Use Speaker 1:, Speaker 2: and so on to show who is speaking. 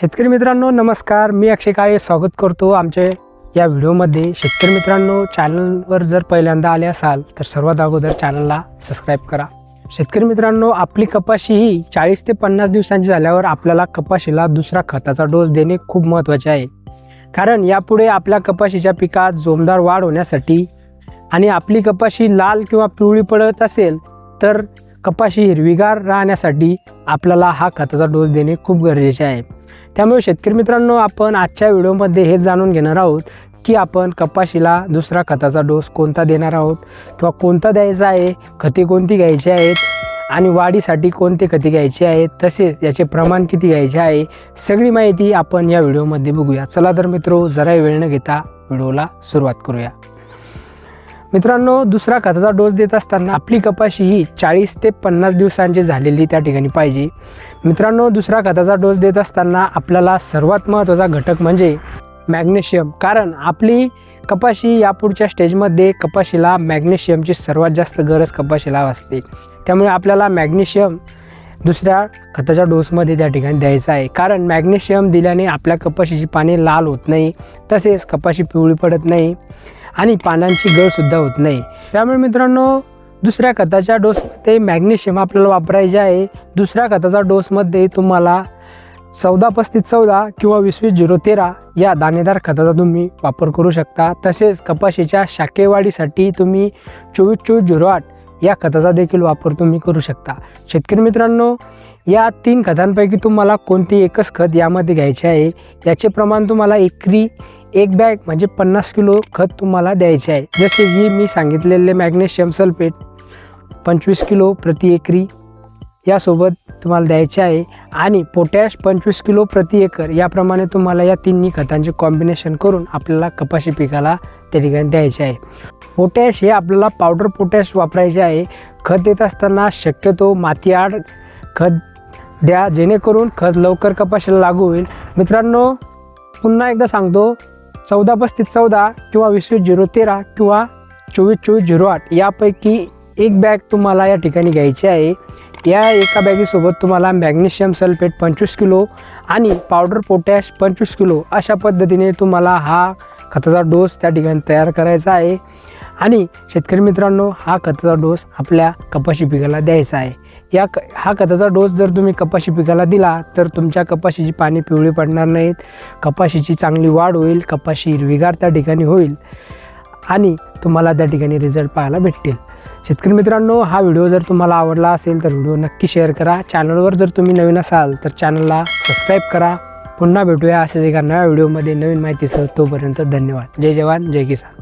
Speaker 1: शेतकरी मित्रांनो नमस्कार. मी अक्षय काळे स्वागत करतो आमच्या या व्हिडिओमध्ये. शेतकरी मित्रांनो चॅनलवर जर पहिल्यांदा आले असाल तर सर्वात अगोदर चॅनलला सबस्क्राईब करा. शेतकरी मित्रांनो आपली कपाशी ही चाळीस ते पन्नास दिवसांची झाल्यावर आपल्याला कपाशीला दुसरा खताचा डोस देणे खूप महत्त्वाचे आहे. कारण यापुढे आपल्या कपाशीच्या पिकात जोमदार वाढ होण्यासाठी आणि आपली कपाशी लाल किंवा पिवळी पडत असेल तर कपाशी हिरवीगार राहण्यासाठी आपल्याला हा खताचा डोस देणे खूप गरजेचे आहे. त्यामुळे शेतकरी मित्रांनो आपण आजच्या व्हिडिओमध्ये हे जाणून घेणार आहोत की आपण कपाशीला दुसरा खताचा डोस कोणता देणार आहोत किंवा कोणता द्यायचा आहे खते कोणती घ्यायची आहेत आणि वाढीसाठी कोणते खते घ्यायचे आहेत तसेच याचे प्रमाण किती घ्यायचे आहे सगळी माहिती आपण या व्हिडिओमध्ये बघूया. चला तर मित्रो जरा वेळ न घेता व्हिडिओला सुरुवात करूया. मित्रांनो दुसरा खताचा डोस देत असताना आपली कपाशी ही चाळीस ते पन्नास दिवसांची झालेली त्या ठिकाणी पाहिजे. मित्रांनो दुसरा खताचा डोस देत असताना आपल्याला सर्वात महत्त्वाचा घटक म्हणजे मॅग्नेशियम. कारण आपली कपाशी यापुढच्या स्टेजमध्ये कपाशीला मॅग्नेशियमची सर्वात जास्त गरज कपाशीला असते. त्यामुळे आपल्याला मॅग्नेशियम दुसऱ्या खताच्या डोसमध्ये त्या ठिकाणी द्यायचा आहे. कारण मॅग्नेशियम दिल्याने आपल्या कपाशीची पाने लाल होत नाही. तसेच कपाशी पिवळी पडत नाही. आणि पानांची गळसुद्धा होत नाही. त्यामुळे मित्रांनो दुसऱ्या खताच्या डोसमध्ये मॅग्नेशियम आपल्याला वापरायचे आहे. दुसऱ्या खताचा डोसमध्ये तुम्हाला चौदा पस्तीस चौदा किंवा वीस वीस झिरो तेरा या दाणेदार खताचा तुम्ही वापर करू शकता. तसेच कपाशीच्या शाकेवाढीसाठी तुम्ही चोवीस चोवीस झिरो आठ या खताचा देखील वापर तुम्ही करू शकता. शेतकरी मित्रांनो या तीन खतांपैकी तुम्हाला कोणती एकच खत यामध्ये घ्यायचे आहे? याचे प्रमाण तुम्हाला एकरी एक बॅग म्हणजे पन्नास किलो खत तुम्हाला द्यायचे आहे. जसे की मी सांगितलेले मॅग्नेशियम सल्फेट पंचवीस किलो प्रति एकरी यासोबत तुम्हाला द्यायचे आहे. आणि पोटॅश पंचवीस किलो प्रति एकर याप्रमाणे तुम्हाला या तिन्ही खतांचे कॉम्बिनेशन करून आपल्याला कपाशी पिकाला त्या ठिकाणी द्यायचे आहे. पोटॅश हे आपल्याला पावडर पोटॅश वापरायचे आहे. खत देत असताना शक्यतो मातीआड खत द्या जेणेकरून खत लवकर कपाशीला लागू होईल. मित्रांनो पुन्हा एकदा सांगतो चौदा पस्तीस चौदा किंवा वीस वीस झिरो तेरा किंवा चोवीस चोवीस झिरो आठ यापैकी एक बॅग तुम्हाला या ठिकाणी घ्यायची आहे. या एका बॅगीसोबत तुम्हाला मॅग्नेशियम सल्फेट पंचवीस किलो आणि पावडर पोटॅश पंचवीस किलो अशा पद्धतीने तुम्हाला हा खताचा डोस त्या ठिकाणी तयार करायचा आहे. आणि शेतकरी मित्रांनो हा खताचा डोस आपल्या कपाशी पिकाला द्यायचा आहे. या क हा खताचा डोस जर तुम्ही कपाशी पिकाला दिला तर तुमच्या कपाशीची पाणी पिवळी पडणार नाहीत. कपाशीची चांगली वाढ होईल कपाशी हिरवीगार त्या ठिकाणी होईल आणि तुम्हाला त्या ठिकाणी रिझल्ट पाहायला भेटतील. शेतकरी मित्रांनो हा व्हिडिओ जर तुम्हाला आवडला असेल तर व्हिडिओ नक्की शेअर करा. चॅनलवर जर तुम्ही नवीन असाल तर चॅनलला सबस्क्राईब करा. पुन्हा भेटूया असेच एका नव्या व्हिडिओमध्ये नवीन माहितीसह. तोपर्यंत धन्यवाद. जय जवान जय किसान.